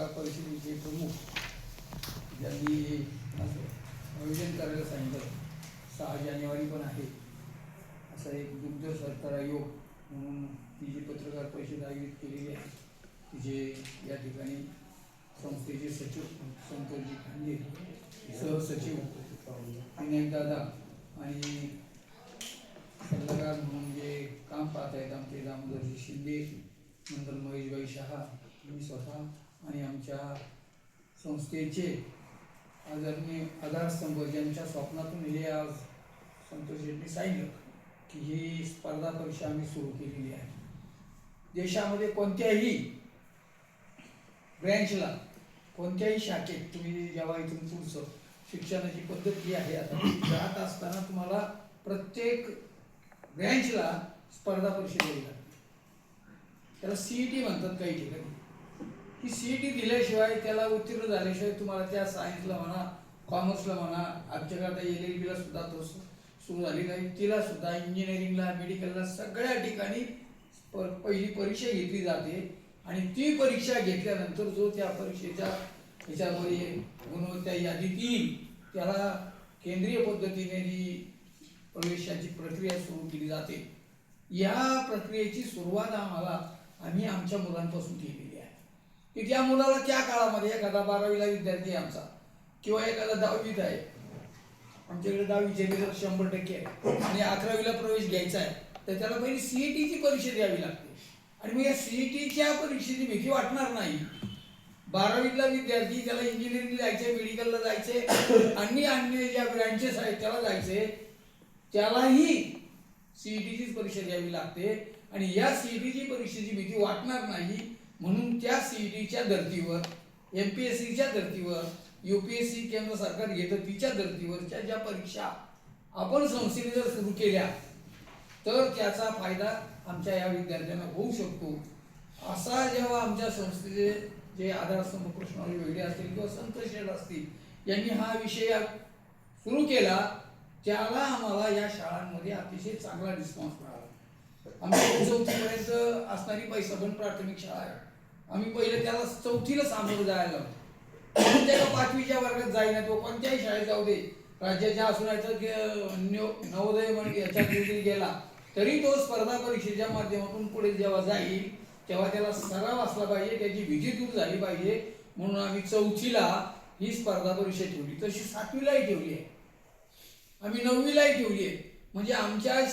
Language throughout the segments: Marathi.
पत्रकार परिषदेचे प्रमुख यांनी हे असं आयोजन करायला सांगितलं सहा जानेवारी पण आहे. असा एक दुग्ध सरकार आयोग म्हणून ती जी पत्रकार परिषद आयोजित केलेली आहे तिचे या ठिकाणी संस्थेचे सचिव संतोषजी खांडे सहसचिव विनायक दादा आणि सल्लागार म्हणून जे काम पाहत आहेत आमचे दामोदरजी शिंदे नंतर महेशबाई शहा मी स्वतः आणि आमच्या संस्थेचे आदरणीय आधारस्तंभ ज्यांच्या स्वप्नातून हे आज संतोष शेट्टी सांगितलं की ही स्पर्धा परीक्षा आम्ही सुरू केलेली आहे. देशामध्ये कोणत्याही ब्रँचला कोणत्याही शाखेत तुम्ही जेव्हा इथून पुढचं शिक्षणाची पद्धत जी आहे आता जात असताना तुम्हाला प्रत्येक ब्रँचला स्पर्धा परीक्षा द्यावी लागते त्याला सीईटी म्हणतात काही ठिकाणी. ही सीईटी दिल्याशिवाय त्याला उत्तीर्ण झाल्याशिवाय तुम्हाला त्या सायन्सला म्हणा कॉमर्सला म्हणा आमच्याकडे आता एल एल बीला सुद्धा तो सुरू झाली नाही. तिला सुद्धा इंजिनिअरिंगला मेडिकलला सगळ्या ठिकाणी प- पहिली परीक्षा घेतली जाते. आणि ती परीक्षा घेतल्यानंतर जो त्या परीक्षेच्या ह्याच्यामध्ये गुणवत्ता यादीत येईल त्याला केंद्रीय पद्धतीने ही प्रवेशाची प्रक्रिया सुरू केली जाते. या प्रक्रियेची सुरुवात आम्हाला आम्ही आमच्या मुलांपासून केली. की त्या मुलाला त्या काळामध्ये एखादा बारावीला विद्यार्थी आहे आमचा किंवा एखादा दहावीत आहे आमच्याकडे दहावीचे रिझल्ट शंभर टक्के आहे आणि अकरावीला प्रवेश घ्यायचा आहे तर त्याला पहिली सीईटीची परीक्षा द्यावी लागते. आणि मग या सीईटीच्या परीक्षेची भीती वाटणार नाही. बारावीतला विद्यार्थी त्याला इंजिनिअरिंग जायचे मेडिकलला जायचे आणि अन्य ज्या ब्रँचेस आहेत त्याला जायचे त्यालाही सीईटीचीच परीक्षा द्यावी लागते. आणि या सीईटीची परीक्षेची भीती वाटणार नाही म्हणून त्या सी ई टीच्या धर्तीवर एम पी एस सीच्या धर्तीवर यू पी एस सी केंद्र सरकार घेतं तिच्या धर्तीवरच्या ज्या परीक्षा आपण संस्थेने जर सुरू केल्या तर त्याचा फायदा आमच्या या विद्यार्थ्यांना होऊ शकतो. असा जेव्हा आमच्या संस्थेचे जे आधारस्तंभ कृष्ण वेगळे असतील किंवा संत शेठ असतील यांनी हा विषय सुरू केला त्याला आम्हाला या शाळांमध्ये अतिशय चांगला रिस्पॉन्स मिळाला. आमच्या चौथीपर्यंत असणारी पैसाबंद प्राथमिक शाळा आहे. आम्ही पहिले त्याला चौथीला सामोरं जायला. लावतो त्याला पाचवीच्या वर्गात जाईना तो कोणत्याही शाळेत जाऊ दे. राज्याच्या असण्याचं नवोदय म्हणजे याच्या जरी गेला. तरी तो स्पर्धा परीक्षेच्या माध्यमातून पुढे जेव्हा जाईल तेव्हा त्याला सराव असला पाहिजे त्याची भीती दूर झाली पाहिजे. म्हणून आम्ही चौथीला ही स्पर्धा परीक्षा ठेवली. तशी सातवीलाही ठेवली आहे. आम्ही नववीलाही ठेवली आहे. म्हणजे आमच्या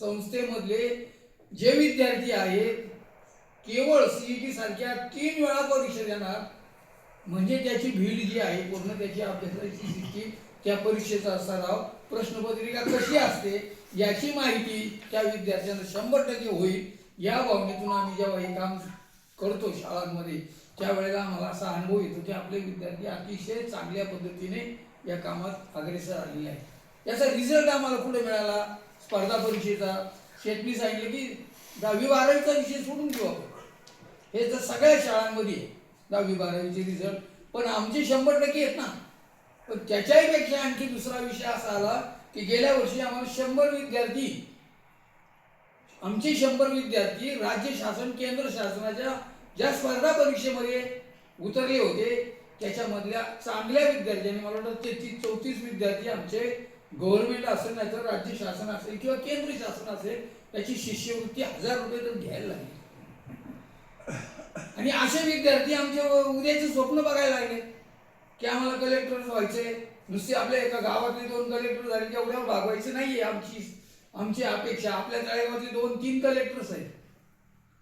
संस्थेमधले जे विद्यार्थी आहेत केवळ सीईटी सारख्या तीन वेळा परीक्षा देणार म्हणजे त्याची भीड जी आहे पूर्ण त्याची अभ्यासाची सिस्टीम त्या परीक्षेचा सराव प्रश्नपत्रिका कशी असते याची माहिती त्या विद्यार्थ्यांना शंभर टक्के होईल. या भावनेतून आम्ही जेव्हा हे काम करतो शाळांमध्ये त्यावेळेला आम्हाला असा अनुभव येतो की आपले विद्यार्थी अतिशय चांगल्या पद्धतीने या कामात अग्रेसर आलेले आहेत. याचा रिझल्ट आम्हाला पुढे मिळाला. स्पर्धा परीक्षेचा. शेटनी सांगितलं की दहावी बारावीचा विषय सोडून घेऊ आपण. हे तर सगळ्या शाळांमध्ये आहे. दहावी बारावीचे रिझल्ट पण आमचे शंभर टक्के आहेत ना. पण त्याच्याही पेक्षा आणखी दुसरा विषय असा आला की गेल्या वर्षी आम्हाला शंभर विद्यार्थी आमचे शंभर विद्यार्थी राज्य शासन केंद्र शासनाच्या ज्या स्पर्धा परीक्षेमध्ये उतरले होते त्याच्यामधल्या चांगल्या विद्यार्थ्यांनी मला वाटतं तेहतीस चौतीस विद्यार्थी आमचे गव्हर्नमेंट असेल नाही तर राज्य शासन असेल किंवा केंद्र शासन असेल त्याची शिष्यवृत्ती हजार रुपये तर घ्यायला लागली. आणि असे विद्यार्थी आमचे उद्याचे स्वप्न बघायला लागले. की आम्हाला कलेक्टर व्हायचे. नुसते आपल्या एका गावातले दोन कलेक्टर झाले की एवढ्यावर भागवायचे नाहीये आमची आमची अपेक्षा. आपल्या तळेगावातले दोन तीन कलेक्टर्स आहेत.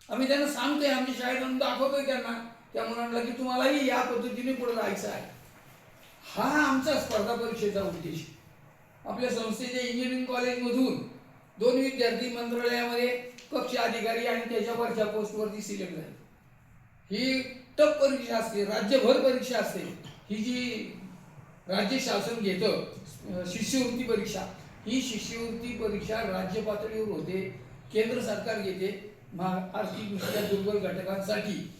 आम्ही त्यांना सांगतोय आमच्या शाळेत आणून दाखवतोय त्यांना. त्या मुलांना की तुम्हालाही या पद्धतीने पुढे जायचं आहे. हा आमचा स्पर्धा परीक्षेचा उद्देश. आपल्या संस्थेच्या इंजिनिअरिंग कॉलेजमधून दोन विद्यार्थी मंत्रालयामध्ये कक्ष अधिकारी आणि त्याच्यावरच्या पोस्टवरती सिलेक्ट झाले. ही टप परीक्षा असते राज्यभर परीक्षा असते. ही जी राज्य शासन घेतं शिष्यवृत्ती परीक्षा ही शिष्यवृत्ती परीक्षा राज्य पातळीवर होते केंद्र सरकार घेते मा- आर्थिकदृष्ट्या दुर्बल घटकांसाठी.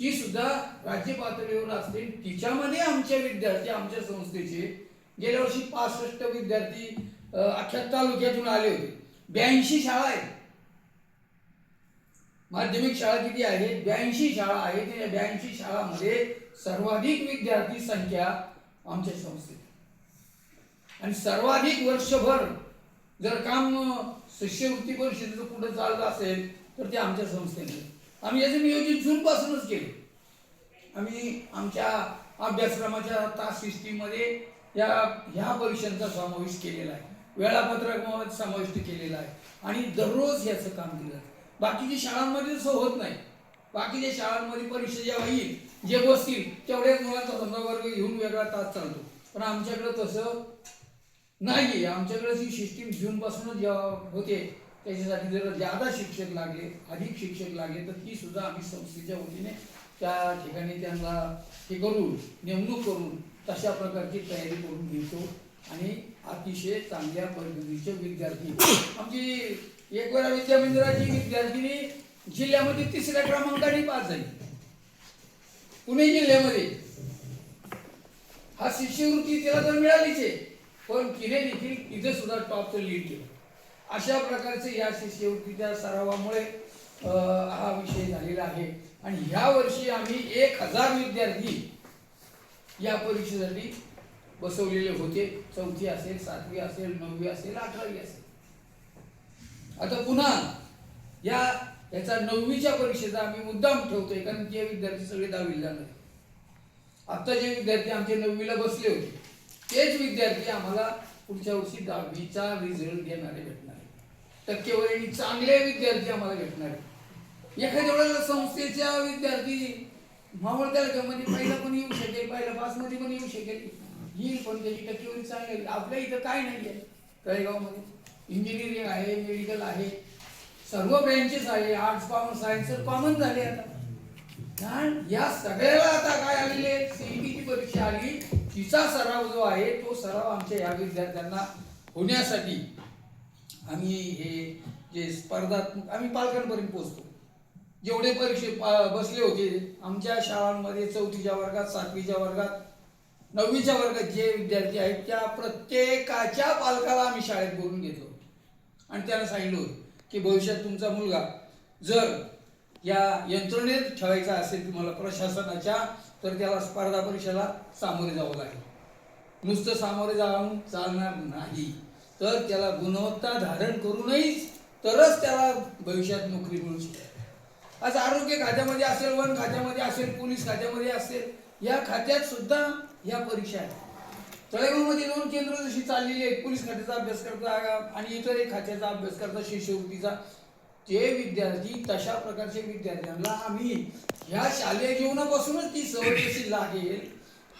ती सुद्धा राज्य पातळीवर असते. तिच्यामध्ये आमचे विद्यार्थी आमच्या संस्थेचे गेल्या वर्षी पासष्ट विद्यार्थी अख्ख्या तालुक्यातून आले होते. ब्याऐंशी शाळा आहेत. माध्यमिक शाळा किती आहेत ब्याऐंशी शाळा आहेत. या ब्याऐंशी शाळामध्ये सर्वाधिक विद्यार्थी संख्या आमच्या संस्थेत आणि सर्वाधिक वर्षभर जर काम अं, शिष्यवृत्ती परिषदेचं पुढे चालत असेल तर ते आमच्या संस्थेने आम्ही याचं नियोजन जूनपासूनच केले. आम्ही आमच्या अभ्यासक्रमाच्या तास सिस्टीममध्ये या ह्या परीक्षांचा समावेश केलेला आहे. वेळापत्रकामध्ये समाविष्ट केलेला आहे. आणि दररोज याचं काम केलं जातं. बाकीच्या शाळांमध्ये तसं होत नाही. बाकीच्या शाळांमध्ये परीक्षा जेव्हा येईल जे बसतील तेवढ्याच मुलांचा धंदा वर्ग घेऊन वेगळा तास चालतो. पण आमच्याकडे तसं नाही आमच्याकडे ती सिस्टीम जूनपासूनच जेव्हा होते त्याच्यासाठी जर जादा शिक्षक लागले अधिक शिक्षक लागले तर ती सुद्धा आम्ही संस्थेच्या वतीने त्या ठिकाणी त्यांना हे करून नेमणूक करून तशा प्रकारची तयारी करून घेतो. आणि अतिशय चांगल्या पद्धतीचे विद्यार्थी. आमची एक वेळा विद्यामंदिराची विद्यार्थिनी जिल्ह्यामध्ये तिसऱ्या क्रमांकाने पास झाली. पुणे जिल्ह्यामध्ये. हा शिष्यवृत्ती तिला तर मिळालीच आहे. पण तिने देखील तिथे सुद्धा टॉपचं लीड केलं. अशा प्रकारचे या शिष्यवृत्तीच्या सरावामुळे हा विषय झालेला आहे. आणि ह्या वर्षी आम्ही एक हजार विद्यार्थी या परीक्षेसाठी बसवलेले होते. चौथी असेल सातवी असेल नववी असेल अठरावी असेल. आता पुन्हा या याचा नववीच्या परीक्षेचा आम्ही मुद्दाम ठेवतोय कारण ते विद्यार्थी सगळे दहावीला जाणार आता जे विद्यार्थी आमचे नववीला बसले होते तेच विद्यार्थी आम्हाला पुढच्या वर्षी दहावीचा रिझल्ट देणारे भेटणार. टक्केवारी चांगले विद्यार्थी आम्हाला भेटणार. एखाद्या वेळेला संस्थेच्या विद्यार्थी मावळ तालुक्यामध्ये पहिला पण येऊ शकेल पहिला पासमध्ये पण येऊ शकेल. येईल पण त्याची टक्केवारी चांगली. आपल्या इथं काय नाही आहे? तळेगावमध्ये इंजिनिअरिंग आहे मेडिकल आहे. सर्व ब्रँचेस आहे. आर्ट्स कॉमर्स सायन्स कॉमन झाले आता. कारण या सगळ्याला आता काय आलेले सीईटीची परीक्षा आली. तिचा सराव जो आहे तो सराव आमच्या या विद्यार्थ्यांना होण्यासाठी आम्ही हे जे स्पर्धात्मक आम्ही पालकांपर्यंत पोहोचतो. जेवढे परीक्षे पा- बसले होते आमच्या शाळांमध्ये चौथीच्या वर्गात सातवीच्या वर्गात नववीच्या वर्गात जे विद्यार्थी आहेत त्या प्रत्येकाच्या पालकाला आम्ही शाळेत बोलून घेतो. आणि त्यांना सांगितलं होतं की भविष्यात तुमचा मुलगा जर या यंत्रणेत ठेवायचा असेल तुम्हाला प्रशासनाच्या तर त्याला स्पर्धा परीक्षेला सामोरे जावं लागेल. नुसतं सामोरे जाऊन चालणार नाही. तर त्याला गुणवत्ता धारण करूनहीच तरच त्याला भविष्यात नोकरी मिळू शकेल आज आरोग्य खात्यामध्ये असेल वन खात्यामध्ये असेल पोलीस खात्यामध्ये असेल या खात्यात सुद्धा या परीक्षा आहेत. तळेगावमध्ये दोन केंद्र जशी चाललेली आहेत पोलीस खात्याचा अभ्यास करता आणि इतर एक खात्याचा अभ्यास करता शिष्यवृत्तीचा. ते विद्यार्थी तशा प्रकारच्या विद्यार्थ्यांना आम्ही ह्या शालेय जीवनापासूनच ती सवय कशी लागेल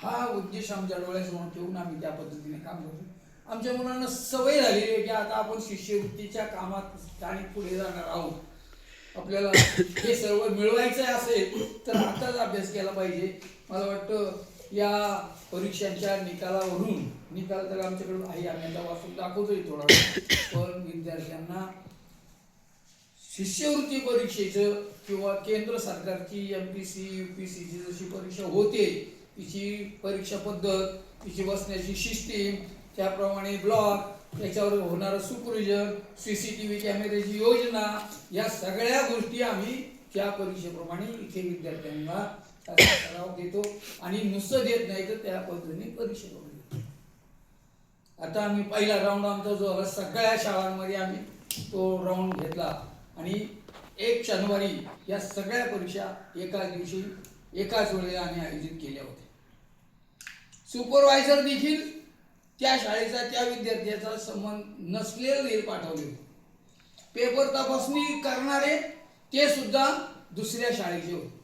हा उद्देश आमच्या डोळ्यासमोर ठेवून आम्ही त्या पद्धतीने काम करतो आमच्या मुलांना सवय झालेली आहे की आता आपण शिष्यवृत्तीच्या कामात आणि पुढे जाणार आहोत. आपल्याला हे सर्व मिळवायचं असेल तर आताच अभ्यास केला पाहिजे. मला वाटतं या परीक्षांच्या निकालावरून निकाल तर आमच्याकडे आहे आम्ही आता वाचून दाखवतोय थोडा पण विद्यार्थ्यांना शिष्यवृत्ती परीक्षेचं किंवा केंद्र सरकारची M P C U P सीची जशी परीक्षा होते तिची परीक्षा पद्धत तिची बसण्याची सिस्टीम त्याप्रमाणे ब्लॉक त्याच्यावर होणारं supervision C C T V कॅमेऱ्याची योजना या सगळ्या गोष्टी आम्ही त्या परीक्षेप्रमाणे इथे विद्यार्थ्यांना सराव देतो आणि नुसतं देत नाही तर त्या पद्धतीने परीक्षा करून देतो आता आम्ही पहिला राऊंड आमचा जो आला सगळ्या शाळांमध्ये आम्ही तो राऊंड घेतला. आणि एक शनिवारी या सगळ्या परीक्षा एकाच दिवशी एकाच वेळेला आम्ही आयोजित केल्या होत्या. सुपरवायझर देखील त्या शाळेचा त्या विद्यार्थ्याचा संबंध नसलेले पाठवले होते. पेपर तपासणी करणारे ते सुद्धा दुसऱ्या शाळेचे होते.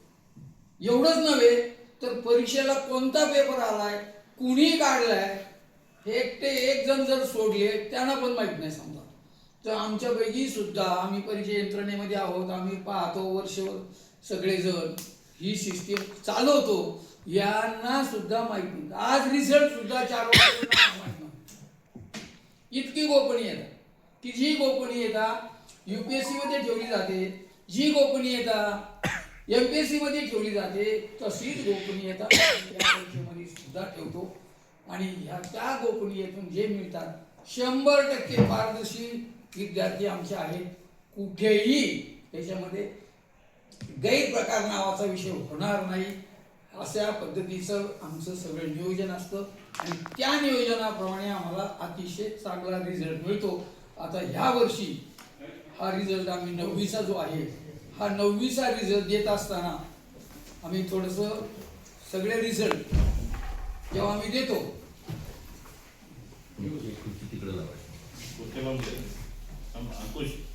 एवढंच नव्हे तर परीक्षेला कोणता पेपर आलाय कुणी काढलाय हे एकटे एक जण जर सोडले त्यांना पण माहीत नाही समजा. तर आमच्यापैकी सुद्धा आम्ही परीक्षा यंत्रणेमध्ये आहोत आम्ही पाहतो वर्ष सगळेजण. ही सिस्टीम चालवतो. यांना सुद्धा माहीत नाही. आज रिझल्ट सुद्धा चार माहीत नाही. इतकी गोपनीयता. की जी गोपनीयता युपीएससी मध्ये ठेवली जाते जी गोपनीयता एमपीएससी मध्ये ठेवली जाते. तशीच गोपनीयता सुद्धा ठेवतो. आणि ह्या त्या गोपनीयतून जे मिळतात शंभर टक्के पारदर्शी विद्यार्थी आमचे आहेत. कुठेही त्याच्यामध्ये गैरप्रकार नावाचा विषय होणार नाही. अशा पद्धतीचं आमचं सगळं नियोजन असतं. आणि त्या नियोजनाप्रमाणे आम्हाला अतिशय चांगला रिझल्ट मिळतो. आता ह्या वर्षी हा रिझल्ट आम्ही नववीचा जो आहे हा नववीचा रिझल्ट देत असताना आम्ही थोडंसं सगळे रिझल्ट जेव्हा आम्ही देतो तिकडे अंकुश म्हणजे?